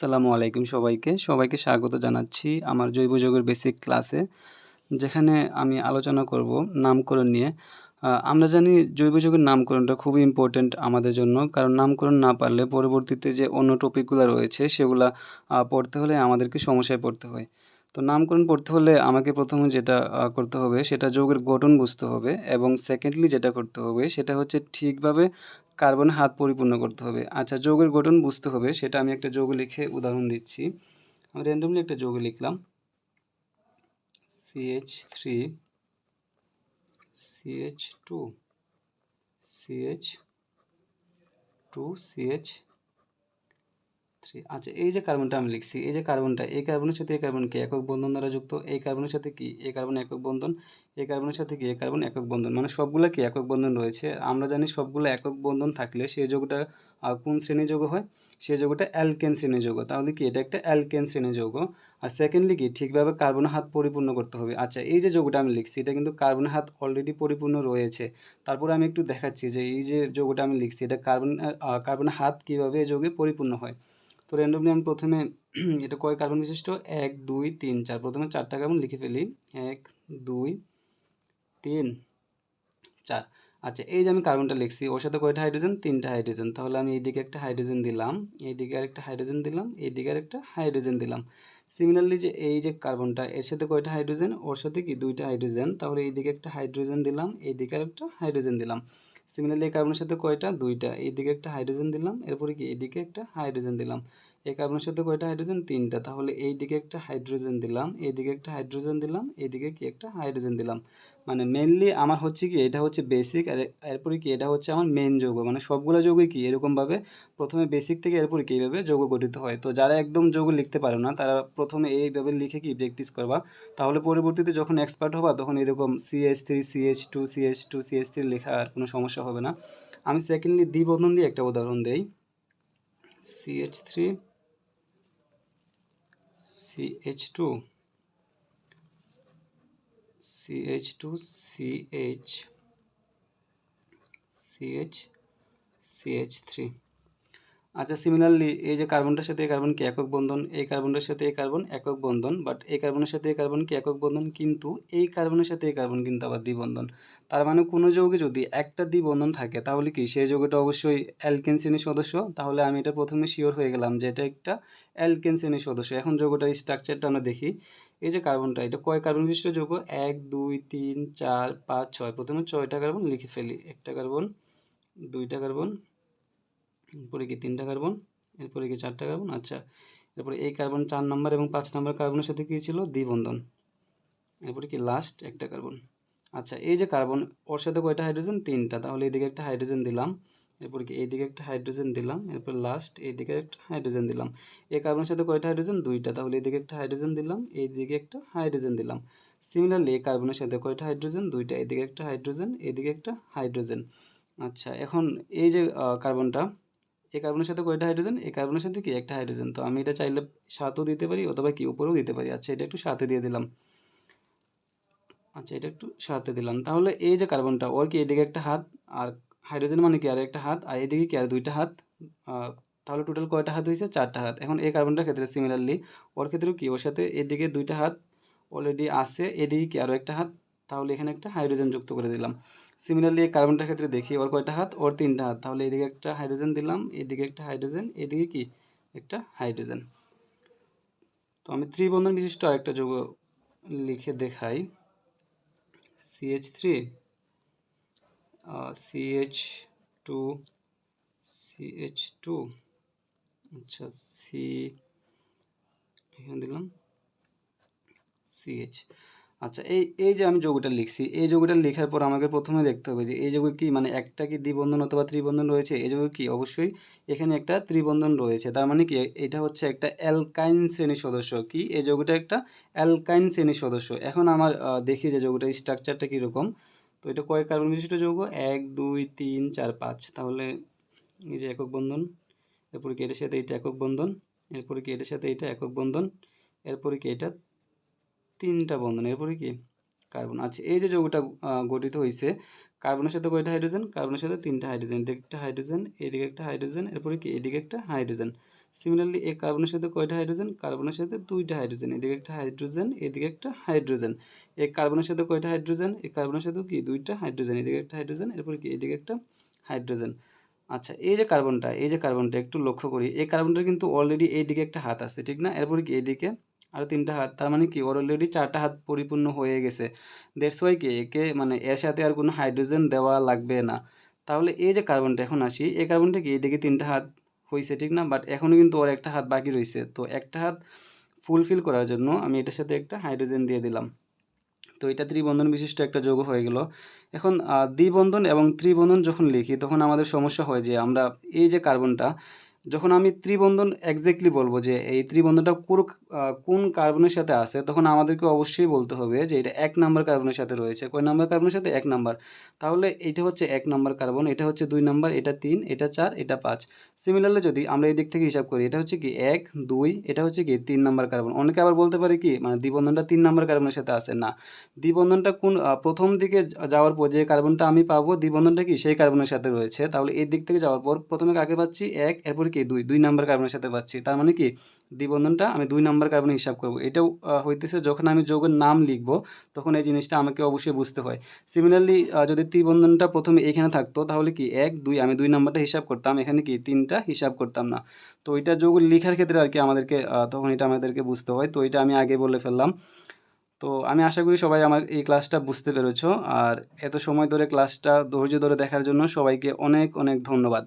আসসালামু আলাইকুম সবাইকে। সবাইকে স্বাগত জানাচ্ছি আমার জৈব যৌগের বেসিক ক্লাসে যেখানে আমি আলোচনা করব নামকরণ নিয়ে। আমরা জানি জৈব যৌগের নামকরণটা খুবই ইম্পর্ট্যান্ট আমাদের জন্য, কারণ নামকরণ না পারলে পরবর্তীতে যে অন্য টপিকগুলো রয়েছে সেগুলা পড়তে হলে আমাদেরকে সমস্যায় পড়তে হয়। তো নামকরণ পড়তে হলে আমাকে প্রথমে যেটা করতে হবে সেটা যৌগের গঠন বুঝতে হবে এবং সেকেন্ডলি যেটা করতে হবে সেটা হচ্ছে ঠিকভাবে কার্বনে হাত পরিপূর্ণ করতে হবে। আচ্ছা যৌগের গঠন বুঝতে হবে, সেটা আমি একটা যৌগ লিখে উদাহরণ দিচ্ছি। আমি র্যান্ডমলি একটা যৌগ লিখলাম। CH three CH two CH two CH three আচ্ছা এই যে কার্বনটা আমি লিখছি, এই যে কার্বনটা এই কার্বনের সাথে এই কার্বন কি একক বন্ধন দ্বারা যুক্ত? এই কার্বনের সাথে কি? এই কার্বন একক বন্ধন। এই কার্বনের সাথে কি? এই কার্বন একক বন্ধন। মানে সবগুলা কি একক বন্ধন রয়েছে? আমরা জানি সবগুলো একক বন্ধন থাকলে সেই যৌগটা কোন শ্রেণির যৌগ হয়? সেই যৌগটা অ্যালকেন শ্রেণির যৌগ। তাহলে কি এটা একটা অ্যালকেন শ্রেণি যৌগ? আর সেকেন্ডলি কি? ঠিকভাবে কার্বনের হাত পরিপূর্ণ করতে হবে। আচ্ছা এই যে যৌগটা আমি লিখছি, এটা কিন্তু কার্বনের হাত অলরেডি পরিপূর্ণ রয়েছে। তারপরে আমি একটু দেখাচ্ছি যে এই যে যৌগটা আমি লিখছি, এটা কার্বন কার্বনের হাত কীভাবে এই যৌগে পরিপূর্ণ হয়? তো র্যান্ডমলি আমি প্রথমে এটা কয় কার্বন বিশিষ্ট? এক, দুই, তিন, চার। প্রথমে চারটা কার্বন লিখে ফেলি। এক, দুই, তিন, চার। আচ্ছা এই যে আমি কার্বনটা লিখছি, ওর সাথে কয়টা হাইড্রোজেন তিনটা হাইড্রোজেন তাহলে আমি এইদিকে একটা হাইড্রোজেন দিলাম, এইদিকে আরেকটা হাইড্রোজেন দিলাম, এইদিকে আরেকটা হাইড্রোজেন দিলাম। সিমিলারলি যে এই যে কার্বনটা এর সাথে কয়টা হাইড্রোজেন ওর সাথে কি দুইটা হাইড্রোজেন তাহলে এইদিকে একটা হাইড্রোজেন দিলাম, এইদিকে আরেকটা হাইড্রোজেন দিলাম। সিমিলারলি এই কার্বনের সাথে কয়টা? দুইটা। এইদিকে একটা হাইড্রোজেন দিলাম, এরপরে কি? এদিকে একটা হাইড্রোজেন দিলাম। এই কার্বনের সাথে কয়টা? হাইড্রোজেন তিনটা। তাহলে এইদিকে একটা হাইড্রোজেন দিলাম, এইদিকে একটা হাইড্রোজেন দিলাম, এইদিকে কি? একটা হাইড্রোজেন দিলাম। মানে মেনলি আমার হচ্ছে কি, এটা হচ্ছে বেসিক আর এরপরে কি, এটা হচ্ছে আমার মেন যৌগ। মানে সবগুলো যৌগই কি, এরকমভাবে প্রথমে বেসিক থেকে এরপরে কি এইভাবে যৌগ গঠিত হয়। তো যারা একদম যৌগ লিখতে পারে না, তারা প্রথমে এইভাবে লিখে কি প্র্যাকটিস করবা। তাহলে পরবর্তীতে যখন এক্সপার্ট হবা, তখন এরকম CH three CH two CH two CH three লেখা আর কোনো সমস্যা হবে না। আমি সেকেন্ডলি দ্বিবন্ধন দিয়ে একটা উদাহরণ দেই। CH three CH two CH two CH CH CH three আচ্ছা সিমিলারলি এই যে কার্বনটার সাথে এই কার্বন কি একক বন্ধন? এই কার্বনটার সাথে এই কার্বন একক বন্ধন বাট এই কার্বনের সাথে এই কার্বন কি একক বন্ধন? কিন্তু এই কার্বনের সাথে এই কার্বন কিন্তু আবার দ্বিবন্ধন। তার মানে কোনো যৌগে যদি একটা দ্বিবন্ধন থাকে, তাহলে কি? সেই যৌগটা অবশ্যই অ্যালকেন শ্রেণির সদস্য। তাহলে আমি এটা প্রথমে শিওর হয়ে গেলাম যে এটা একটা অ্যালকেন শ্রেণির সদস্য। এখন যৌগটার স্ট্রাকচারটা আমরা দেখি। এই যে কার্বনটা এটা কয় কার্বন বিশিষ্ট যৌগ? এক, দুই, তিন, চার, পাঁচ, ছয়। প্রথমে ছয়টা কার্বন লিখে ফেলি। একটা কার্বন দুইটা কার্বন এরপরে কি তিনটা কার্বন এরপরে কি চারটা কার্বন আচ্ছা এরপরে এই কার্বন চার নম্বর এবং পাঁচ নম্বর কার্বনের সাথে কী ছিল? দ্বিবন্ধন। এরপরে কি লাস্ট একটা কার্বন আচ্ছা এই যে কার্বন ওর সাথে কয়টা হাইড্রোজেন তিনটা। তাহলে এদিকে একটা হাইড্রোজেন দিলাম। এরপর কি, এইদিকে একটা হাইড্রোজেন দিলাম, এরপর লাস্ট এইদিকে একটা হাইড্রোজেন দিলাম। এই কার্বনের সাথে কয়টা হাইড্রোজেন দুইটা। তাহলে এইদিকে একটা হাইড্রোজেন দিলাম, এইদিকে একটা হাইড্রোজেন দিলাম। সিমিলারলি এই কার্বনের সাথে কয়টা হাইড্রোজেন দুইটা। এদিকে একটা হাইড্রোজেন এদিকে একটা হাইড্রোজেন আচ্ছা এখন এই যে কার্বনটা এই কার্বনের সাথে কয়টা হাইড্রোজেন এই কার্বনের সাথে কি একটা হাইড্রোজেন তো আমি এটা চাইলে সাতও দিতে পারি অথবা কি উপরেও দিতে পারি। আচ্ছা এটা একটু সাথে দিয়ে দিলাম। আচ্ছা এটা একটু সাথে দিলাম। তাহলে এই যে কার্বনটা ওর কি এদিকে একটা হাত? আর হাইড্রোজেন মানে কি? আর একটা হাত, আর এদিকে কি? আর দুইটা হাত। তাহলে টোটাল কয়টা হাত হয়েছে? চারটা হাত। এখন এই কার্বনটার ক্ষেত্রে সিমিলারলি ওর ক্ষেত্রেও কি? ওর সাথে এদিকে দুইটা হাত অলরেডি আছে, এদিকে কি? আরও একটা হাত। তাহলে এখানে একটা হাইড্রোজেন যুক্ত করে দিলাম। সিমিলারলি এই কার্বনটার ক্ষেত্রে দেখি, ওর কয়টা হাত? ওর তিনটা হাত। তাহলে এদিকে একটা হাইড্রোজেন দিলাম, এদিকে একটা হাইড্রোজেন এদিকে কি? একটা হাইড্রোজেন তো আমি ত্রিবন্ধন বিশিষ্ট আরেকটা যৌগ লিখে দেখাই। CH three CH two CH two আচ্ছা সি এখানে দিলাম সিএইচ আচ্ছা এই এই যে আমি যৌগটা লিখছি, এই যৌগটা লেখার পর আমাকে প্রথমে দেখতে হবে যে এই যৌগে কি মানে একটা কি দ্বিবন্ধন অথবা ত্রিবন্ধন রয়েছে? এই যৌগে কি? অবশ্যই এখানে একটা ত্রিবন্ধন রয়েছে। তার মানে কি, এটা হচ্ছে একটা অ্যালকাইন শ্রেণির সদস্য। কি? এই যৌগটা একটা অ্যালকাইন শ্রেণির সদস্য। এখন আমার দেখি যে যৌগটার স্ট্রাকচারটা কীরকম। তো এটা কয়েক কার্বন বিশিষ্ট যৌগ? এক, দুই, তিন, চার, পাঁচ। তাহলে এই যে একক বন্ধন, এরপরে কি এটার সাথে এটা একক বন্ধন, এরপরে কি এটার সাথে এটা একক বন্ধন, এরপরে কি এটা তিনটা বন্ধন, এরপরে কি কার্বন। আচ্ছা এই যে যৌগটা গঠিত হয়েছে কার্বনের সাথে কয়টা হাইড্রোজেন? কার্বনের সাথে তিনটা হাইড্রোজেন। এদিকে একটা হাইড্রোজেন, এদিকে একটা হাইড্রোজেন, এরপরে কি এদিকে একটা হাইড্রোজেন। সিমিলারলি এই কার্বনের সাথে কয়টা হাইড্রোজেন কার্বনের সাথে দুইটা হাইড্রোজেন এদিকে একটা হাইড্রোজেন এদিকে একটা হাইড্রোজেন এই কার্বনের সাথে কয়টা হাইড্রোজেন এই কার্বনের সাথে কি? দুইটা হাইড্রোজেন এদিকে একটা হাইড্রোজেন এরপর কি? এদিকে একটা হাইড্রোজেন আচ্ছা এই যে কার্বনটা এই যে কার্বনটা একটু লক্ষ্য করি। এই কার্বনটা কিন্তু অলরেডি এইদিকে একটা হাত আছে, ঠিক না? এরপরে কি? এইদিকে আরও তিনটা হাত, তার মানে কি? ওর অলরেডি চারটা হাত পরিপূর্ণ হয়ে গেছে। দেড়শ ওয়াই কি? একে মানে এর সাথে আর কোনো হাইড্রোজেন দেওয়া লাগবে না। তাহলে এই যে কার্বনটা এখন আসি। এই কার্বনটা কি? এইদিকে তিনটা হাত হয়েছে ঠিক না? বাট এখনও কিন্তু ওর একটা হাত বাকি রয়েছে তো একটা হাত ফুলফিল করার জন্য আমি এটার সাথে একটা হাইড্রোজেন দিয়ে দিলাম। তো এটা ত্রিবন্ধন বিশিষ্ট একটা যৌগ হয়ে গেল। এখন দ্বিবন্ধন এবং ত্রিবন্ধন যখন লিখি, তখন আমাদের সমস্যা হয় যে আমরা এই যে কার্বনটা, যখন আমি ত্রিবন্ধন এক্স্যাক্টলি বলব যে এই ত্রিবন্ধনটা কোন কোন কার্বনের সাথে আছে, তখন আমাদেরকে অবশ্যই বলতে হবে যে এটা এক নাম্বার কার্বনের সাথে রয়েছে। কয় নাম্বার কার্বনের সাথে? এক নাম্বার। তাহলে এটা হচ্ছে এক নাম্বার কার্বন, এটা হচ্ছে দুই নাম্বার, এটা তিন, এটা চার, এটা পাঁচ। সিমিলারলি যদি আমরা এই দিক থেকে হিসাব করি, এটা হচ্ছে কি এক, দুই, এটা হচ্ছে কি তিন নাম্বার কার্বন অনেকে আবার বলতে পারে কি মানে দ্বিবন্ধনটা তিন নাম্বার কার্বনের সাথে আছে না। দ্বিবন্ধনটা কোন প্রথম দিকে যাওয়ার পর যে কার্বনটা আমি পাবো, দ্বিবন্ধনটা কি সেই কার্বনের সাথে রয়েছে। তাহলে এই দিক থেকে যাওয়ার পর প্রথমে কাকে পাচ্ছি? এক, এরপর কি দুই দুই নাম্বার কার্বনের সাথে পাচ্ছি। তার মানে কি, দ্বিবন্ধনটা আমি দুই নাম্বার কার্বনে হিসাব করব। এটাও হইতেছে যখন আমি যৌগের নাম লিখব, তখন এই জিনিসটা আমাকে অবশ্যই বুঝতে হয়। সিমিলারলি যদি ত্রিবন্ধনটা প্রথমে এখানে থাকতো, তাহলে কি এক, দুই, আমি দুই নাম্বারটা হিসাব করতাম। এখানে কি তিনটা হিসাব করতাম না। তো এটা যোগ লেখার ক্ষেত্রে আর কি আমাদেরকে তখন এটা আমাদেরকে বুঝতে হয়। তো এটা আমি আগে বলে ফেললাম। তো আমি আশা করি সবাই আমার এই ক্লাসটা বুঝতে পেরেছ। আর এত সময় ধরে ক্লাসটা ধৈর্য ধরে দেখার জন্য সবাইকে অনেক অনেক ধন্যবাদ।